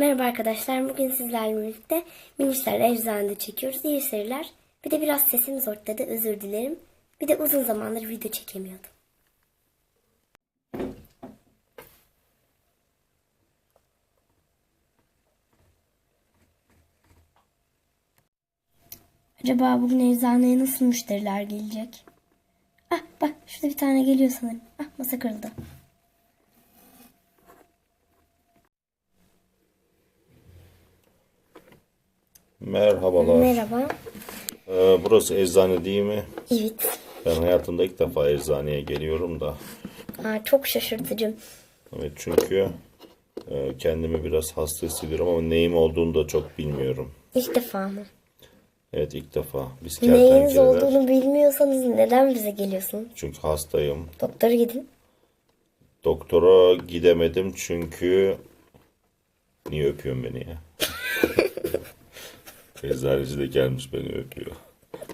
Merhaba arkadaşlar. Bugün sizlerle birlikte minişler eczanede çekiyoruz. İyi seyirler. Bir de biraz sesimiz ortada. Özür dilerim. Bir de uzun zamandır video çekemiyordum. Acaba bugün eczaneye nasıl müşteriler gelecek? Ah bak şurada bir tane geliyor sanırım. Ah masa kırıldı. Merhabalar. Merhaba. Ee, burası eczane değil mi? Evet. Ben hayatımda ilk defa eczaneye geliyorum da. Aa, çok şaşırtıcı. Evet çünkü e, kendimi biraz hasta hissediyorum ama neyim olduğunu da çok bilmiyorum. İlk defa mı? Evet ilk defa. Biz Neyiniz kertenkeleler. olduğunu bilmiyorsanız neden bize geliyorsun? Çünkü hastayım. Doktora gidin. Doktora gidemedim çünkü... Niye öpüyorsun beni ya? Eczaneci de gelmiş beni öpüyor.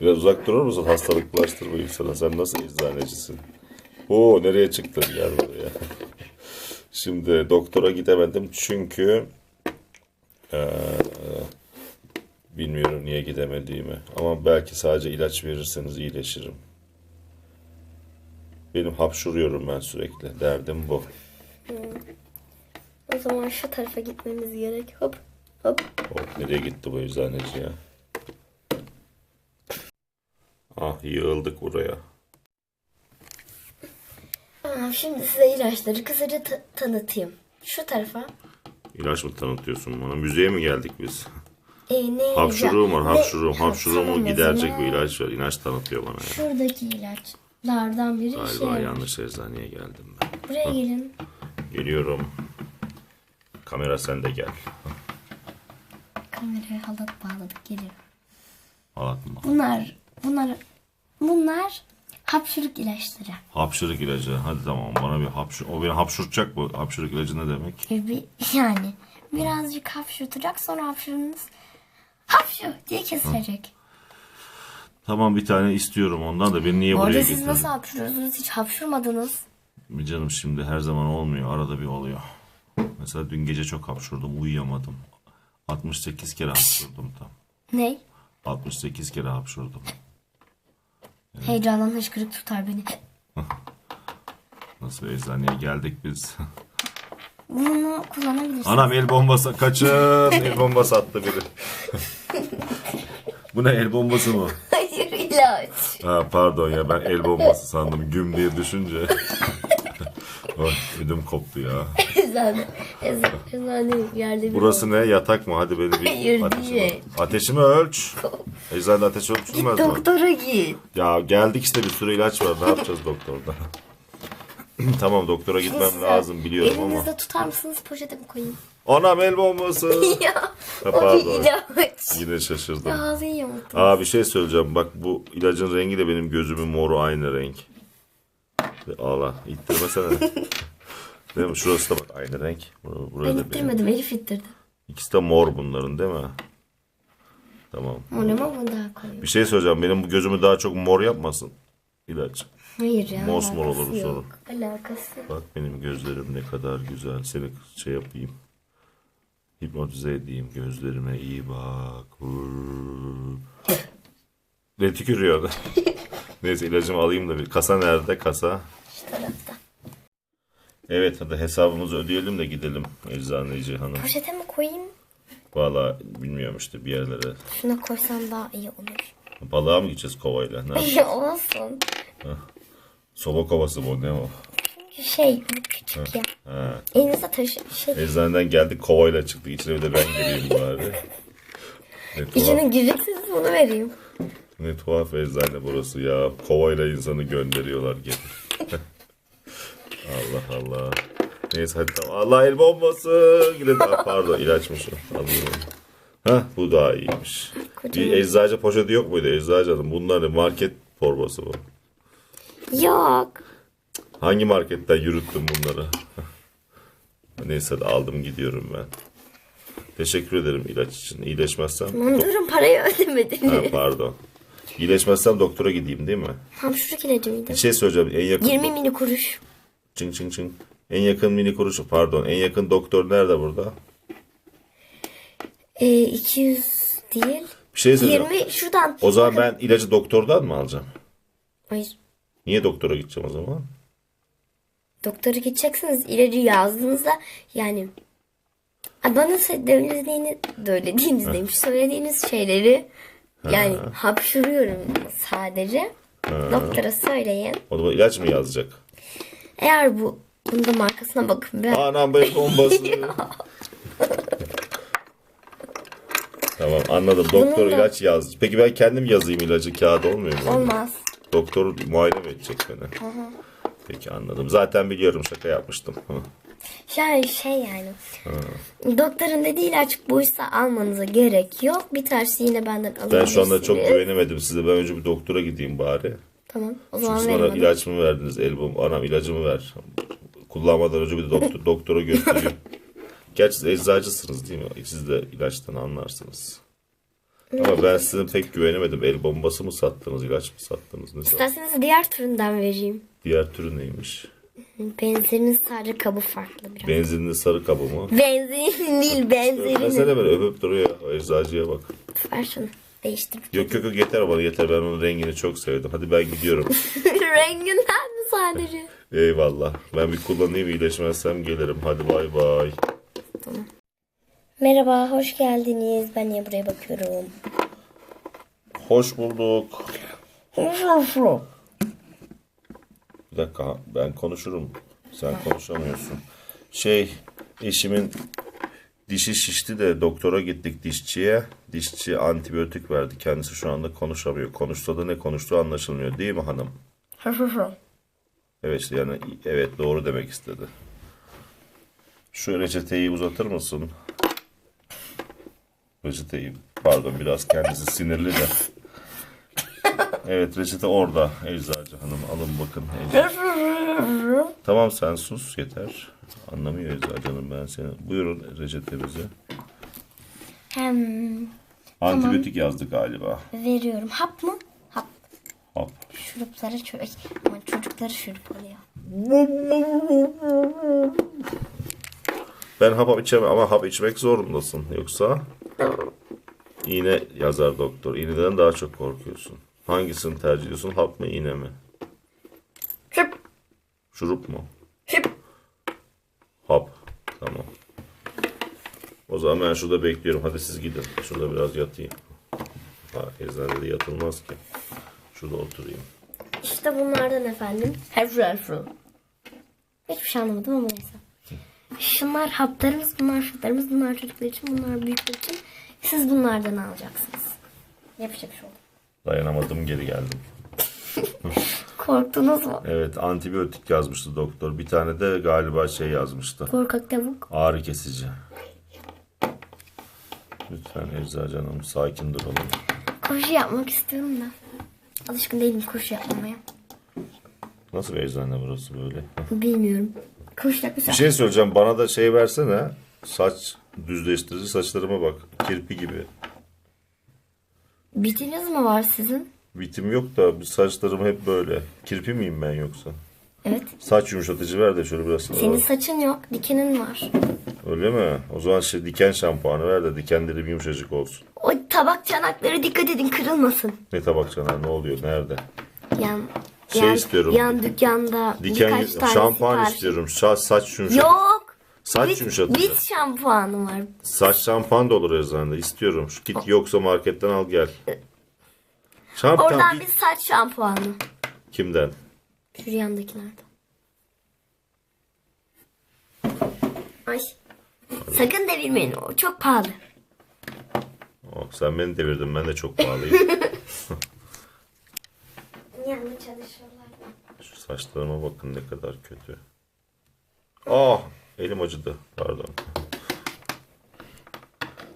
Biraz uzak durur musun? Hastalık bulaştırmayayım sana. Sen nasıl eczanecisin? Oo nereye çıktın? Gel buraya. Şimdi doktora gidemedim çünkü eee, bilmiyorum niye gidemediğimi. Ama belki sadece ilaç verirseniz iyileşirim. Benim hapşuruyorum ben sürekli. Derdim bu. O zaman şu tarafa gitmemiz gerek. Hop hop. Hop, nereye gitti bu eczaneci ya? Ah yığıldık buraya. Aa, şimdi size ilaçları kısaca ta- tanıtayım. Şu tarafa. İlaç mı tanıtıyorsun bana? Müzeye mi geldik biz? E, ne Hapşuruğum var, ne- hapşuruğum. Ha, Hapşuruğumu o giderecek bir ilaç var. İlaç tanıtıyor bana ya. Şuradaki ilaçlardan biri işe Galiba yanlış eczaneye geldim ben. Buraya gelin. Geliyorum. Kamera sen de gel. Kameraya halat bağladık geliyor. Halat mı? Bunlar, bunlar, bunlar hapşırık ilaçları. Hapşırık ilacı. Hadi tamam bana bir hapşır... O beni hapşuracak bu. Hapşırık ilacı ne demek? E, bir, yani birazcık hapşırtacak sonra hapşırınız hapşu diye kesilecek. Tamam bir tane istiyorum ondan da beni niye Bu buraya arada siz getirdin? nasıl hapşırıyorsunuz? Hiç hapşırmadınız. Canım şimdi her zaman olmuyor. Arada bir oluyor. Mesela dün gece çok hapşurdum. Uyuyamadım. 68 kere hapşurdum tam. Ne? 68 kere hapşurdum. Heyecandan hıçkırık tutar beni. Nasıl eczaneye geldik biz. Bunu kullanabilirsin. Anam el bombası kaçın. El bombası attı biri. Bu ne el bombası mı? Hayır ilaç. Ha pardon ya ben el bombası sandım. Güm diye düşünce. Ay ödüm koptu ya. Eczane. Eczane, yerde bir Burası ne? Yatak mı? Hadi beni bir Hayır, ateşimi, değil. ateşimi ölç. Eczanede ateş ölçülmez mi? Doktora git. Ya geldik işte bir sürü ilaç var. Ne yapacağız doktorda? tamam doktora gitmem Siz- lazım biliyorum ama. Elinizde tutar mısınız poşete mi koyayım? Anam el bombası. ya Ha, o bir pardon. ilaç. Yine şaşırdım. Ağzını yamulttum. Aa bir şey söyleyeceğim. Bak bu ilacın rengi de benim gözümün moru aynı renk. Allah ittirmesene. değil mi? Şurası da bak aynı renk. Bur- Buraya Ben ittirmedim Elif ittirdi. İkisi de mor bunların değil mi? Tamam. Oynama mı daha koyayım? Bir şey söyleyeceğim. Benim bu gözümü daha çok mor yapmasın ilaç. Hayır ya. Mosmor alakası olur bu sorun. Alakası. Bak benim gözlerim ne kadar güzel. Seni şey yapayım. Hipnotize edeyim. Gözlerime iyi bak. Ne tükürüyor? Neyse ilacımı alayım da bir. Kasa nerede? Kasa. Şu tarafta. Evet hadi hesabımızı ödeyelim de gidelim eczaneci hanım. Poşete mi koyayım? Valla bilmiyorum işte bir yerlere. Şuna koysam daha iyi olur. Balığa mı gideceğiz kovayla? Ne yapacağız? Ya olsun. Soba kovası bu ne o? Şey küçük ya. Ha. Elinizde taşı şey. Eczaneden geldik kovayla çıktık. İçine bir de ben gireyim bari. Ne tuhaf, İçine gireceksiniz bunu vereyim. ne tuhaf eczane burası ya. Kovayla insanı gönderiyorlar geri. Allah Allah. Neyse hadi tamam. Allah el bombası. Gidelim. Aa, pardon ilaçmış o. Onu. Hah bu daha iyiymiş. Bir eczacı poşeti yok muydu eczacı hanım? Bunlar ne? Market torbası bu. Yok. Hangi marketten yürüttün bunları? Neyse hadi aldım gidiyorum ben. Teşekkür ederim ilaç için. İyileşmezsem... Durun parayı ödemediniz. Ha, pardon. İyileşmezsem doktora gideyim değil mi? Hapşuruk ilacı mıydı? Bir şey söyleyeceğim. En yakın... 20 mini kuruş. Çın çın çın. En yakın mini kuruş... Pardon. En yakın doktor nerede burada? Ee, 200 değil. Bir şey söyleyeceğim. 20 şuradan. O zaman ben ilacı doktordan mı alacağım? Hayır. Niye doktora gideceğim o zaman? Doktora gideceksiniz. ilacı yazdığınızda yani Ha, bana söylediğiniz, söylediğiniz demiş. Söylediğiniz şeyleri yani hapşuruyorum sadece. Doktora söyleyin. O zaman ilaç mı yazacak? Eğer bu bunda markasına bakın. Ben, Anam be bombası. tamam anladım. Doktor Bunun da- ilaç yaz. Peki ben kendim yazayım ilacı kağıt olmuyor mu? olmaz. Doktor muayene mi edecek beni? Peki anladım. Zaten biliyorum şaka yapmıştım. Hı. Yani şey yani. Doktorun dediği ilaç buysa almanıza gerek yok. Biterse yine benden Ben alabilirsiniz. şu anda çok güvenemedim size. Ben önce bir doktora gideyim bari. Tamam. O zaman verin bana bana. ilaç mı verdiniz? Elbum, anam ilacımı ver. Kullanmadan önce bir de doktor, doktora götüreyim. Gerçi siz eczacısınız değil mi? Siz de ilaçtan anlarsınız. Ama ben size pek güvenemedim. El bombası mı sattınız, ilaç mı sattınız? Ne sattınız? İsterseniz diğer türünden vereyim. Diğer türü neymiş? Benzerinin sadece kabı farklı biraz. Benzinli sarı kabı mı? Benzerin değil benzerini. Mesela böyle öpüp duruyor. Eczacıya bak. Ver şunu. Değiştir. Yok yok yok yeter bana yeter. Ben onun rengini çok sevdim. Hadi ben gidiyorum. Renginden mi sadece? Eyvallah. Ben bir kullanayım iyileşmezsem gelirim. Hadi bay bay. Merhaba, hoş geldiniz. Ben niye buraya bakıyorum? Hoş bulduk. Bir dakika ben konuşurum. Sen konuşamıyorsun. Şey eşimin dişi şişti de doktora gittik dişçiye. Dişçi antibiyotik verdi. Kendisi şu anda konuşamıyor. Konuşsa da ne konuştuğu anlaşılmıyor değil mi hanım? Evet işte yani evet doğru demek istedi. Şu reçeteyi uzatır mısın? Reçeteyi pardon biraz kendisi sinirli de. Evet reçete orada eczacı hanım alın bakın. Eczacı. Tamam sen sus yeter. Anlamıyor eczacı hanım ben seni. Buyurun reçetemizi. Hem Antibiyotik yazdı galiba. veriyorum. Hap mı? Hap. Hop. Şurupları çocuk. Ama çocukları şurup alıyor. Ben hap içemem ama hap içmek zorundasın. Yoksa iğne yazar doktor. İğneden daha çok korkuyorsun. Hangisini tercih ediyorsun? Hap mı iğne mi? Şurup. Şurup mu? Şurup. Hap. Tamam. O zaman ben şurada bekliyorum. Hadi siz gidin. Şurada biraz yatayım. Ha, eczanede de yatılmaz ki. Şurada oturayım. İşte bunlardan efendim. Herfru herfru. Hiçbir şey anlamadım ama neyse. Şunlar haplarımız, bunlar şutlarımız, bunlar çocuklar için, bunlar büyükler için. Siz bunlardan alacaksınız. Yapacak şey. Dayanamadım geri geldim. Korktunuz mu? Evet antibiyotik yazmıştı doktor. Bir tane de galiba şey yazmıştı. Korkak tavuk. Ağrı kesici. Lütfen eczacı hanım sakin duralım. Koşu yapmak istiyorum da. Alışkın değilim koşu yapmamaya. Nasıl bir eczane burası böyle? Bilmiyorum. Koşu yapmak Bir şey söyleyeceğim. Bana da şey versene. Saç düzleştirici saçlarıma bak. Kirpi gibi. Bitiniz mi var sizin? Bitim yok da bir saçlarım hep böyle. Kirpi miyim ben yoksa? Evet. Saç yumuşatıcı ver de şöyle biraz. Senin saçın yok, dikenin var. Öyle mi? O zaman şey diken şampuanı ver de dikenlerim yumuşacık olsun. O tabak çanakları dikkat edin kırılmasın. Ne tabak çanağı ne oluyor? Nerede? Yan, Şey yan, istiyorum. Yan dükkanda Diken birkaç tane şampuan sipariş- istiyorum. Sa- saç yumuşatıcı. Yok. Saç Bit, yumuşatıcı. bit şampuanı var. Saç şampuan da olur eczanede. İstiyorum. Şu kit yoksa marketten al gel. Şampuan Oradan bir- bir saç şampuanı. Kimden? Şu yandakilerden. Ay. Sakın devirmeyin o çok pahalı. Oh, sen beni devirdin. Ben de çok pahalıyım. Yanında çalışıyorlar. Şu saçlarıma bakın ne kadar kötü. Ah elim acıdı. Pardon.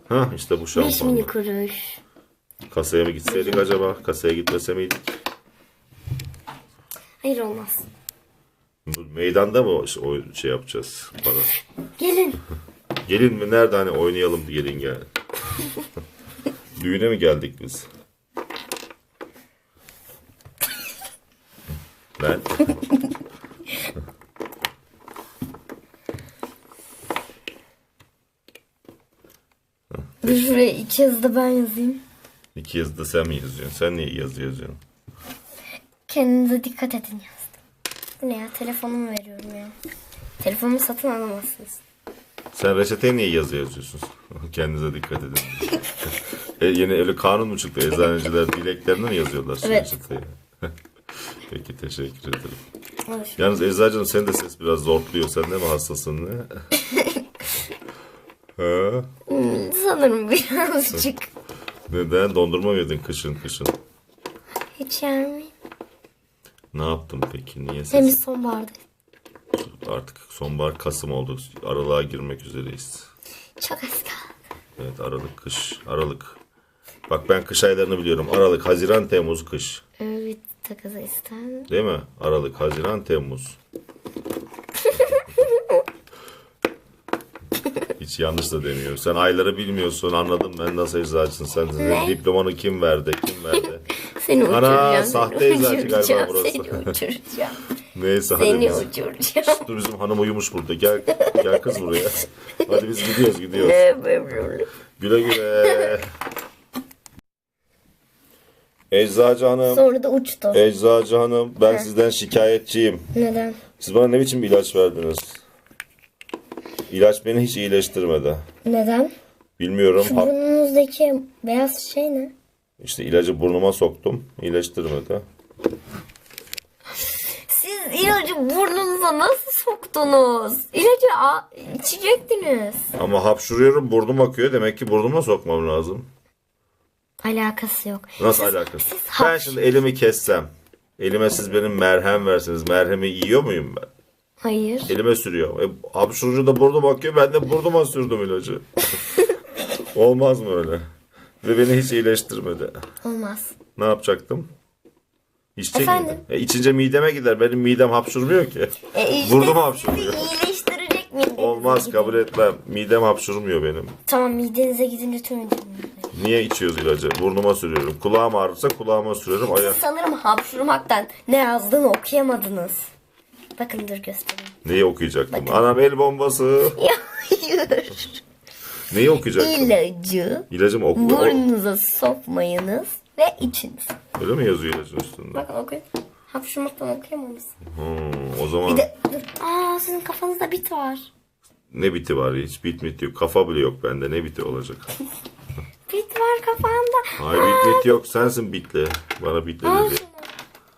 Hah işte bu Beş şampuan. mini kuruş. Kasaya mı gitseydik acaba? Kasaya gitmese miydik? Hayır olmaz. Bu meydanda mı o o şey yapacağız? Para. Gelin. Gelin mi? Nerede hani oynayalım gelin gel. Düğüne mi geldik biz? Ben Dur şuraya iki yazı da ben yazayım. İki yazı da sen mi yazıyorsun? Sen niye yazı yazıyorsun? Kendinize dikkat edin yazdım. Bu ne ya? Telefonumu veriyorum ya. Telefonumu satın alamazsınız. Sen reçeteye niye yazı yazıyorsun? Kendinize dikkat edin. e, yeni öyle kanun mu çıktı? Eczaneciler dileklerini mi yazıyorlar şu Evet. reçeteye? Peki teşekkür ederim. Yalnız Eczacığım senin de ses biraz zorluyor. Sen de mi hastasın ne? ha? Sanırım birazcık. Neden? Dondurma yedin kışın kışın? Hiç yer mi? Ne yaptın peki? Niye Hem ses? sonbaharda. Artık sonbahar Kasım oldu. Aralığa girmek üzereyiz. Çok az kaldı. Evet Aralık, kış, Aralık. Bak ben kış aylarını biliyorum. Aralık, Haziran, Temmuz, kış. Evet takıza ister. Değil mi? Aralık, Haziran, Temmuz. Hiç yanlış da demiyor. Sen ayları bilmiyorsun. Anladım ben nasıl eczacısın. Sen senin diplomanı kim verdi? Kim verdi? Seni Ana, uçuracağım. sahte eczacı galiba burası. Seni uçuracağım. Neyse hadi seni biz. uçuracağım. Dur bizim hanım uyumuş burada. Gel gel kız buraya. Hadi biz gidiyoruz gidiyoruz. Güle güle. Eczacı hanım. Sonra da uçtu. Eczacı hanım ben sizden şikayetçiyim. Neden? Siz bana ne biçim bir ilaç verdiniz? İlaç beni hiç iyileştirmedi. Neden? Bilmiyorum. Şu Ha, burnunuzdaki beyaz şey ne? işte ilacı burnuma soktum. iyileştirmedi. Siz ilacı burnunuza nasıl soktunuz? İlacı a- içecektiniz. Ama hapşuruyorum burnum akıyor. Demek ki burnuma sokmam lazım. Alakası yok. Nasıl alakası? Ben hapş- şimdi elimi kessem. Elime siz benim merhem verseniz merhemi yiyor muyum ben? Hayır. Elime sürüyor. E, hapşurunca da burnum akıyor. Ben de burnuma sürdüm ilacı. Olmaz mı öyle? Ve beni hiç iyileştirmedi. Olmaz. Ne yapacaktım? İçecek Efendim? miydim? E, içince mideme gider. Benim midem hapşurmuyor ki. E işte Burnum sizi hapşuruyor. iyileştirecek miyim? Olmaz kabul etmem. Midem hapşurmuyor benim. Tamam midenize gidince tüm. Niye içiyoruz ilacı? Burnuma sürüyorum. Kulağım ağrırsa kulağıma sürerim. Aya Sanırım hapşurmaktan ne yazdığını okuyamadınız. Bakın dur göstereyim. Neyi okuyacaktım? Anam el bombası. Hayır. Neyi okuyacaktım? İlacı İlacım oku. burnunuza sokmayınız ve içiniz. Öyle mi yazıyor ilacın üstünde? Bakın okuyun. Hapşurmaktan okuyamamışsın. Hmm, o zaman Bir de dur. Aa sizin kafanızda bit var. ne biti var? Hiç bit mit yok. Kafa bile yok bende. Ne biti olacak? Bit var kafanda. Hayır bit mit yok. Sensin bitli. Bana bitli dedi. şunu.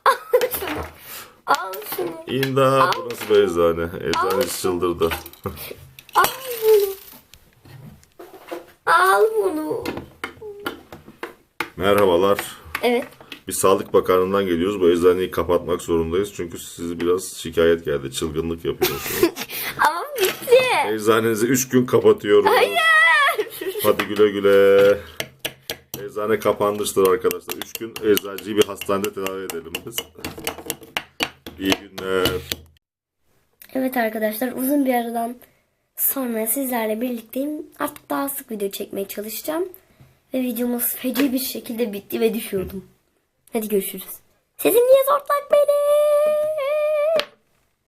Al şunu. Al şunu. İmdat. Bu nasıl bir eczane? Eczane çıldırdı. Al bunu. Al bunu. Merhabalar. Evet. Biz Sağlık Bakanlığı'ndan geliyoruz. Bu eczaneyi kapatmak zorundayız. Çünkü sizi biraz şikayet geldi. Çılgınlık yapıyorsunuz. Ama bitti. Eczanenizi 3 gün kapatıyoruz. Hayır. Hadi güle güle. Eczane kapanmıştır arkadaşlar. 3 gün eczacıyı bir hastanede tedavi edelim biz. İyi günler. Evet arkadaşlar uzun bir aradan sonra sizlerle birlikteyim. Artık daha sık video çekmeye çalışacağım. Ve videomuz feci bir şekilde bitti ve düşürdüm. Hadi görüşürüz. Sesim niye zortlak beni?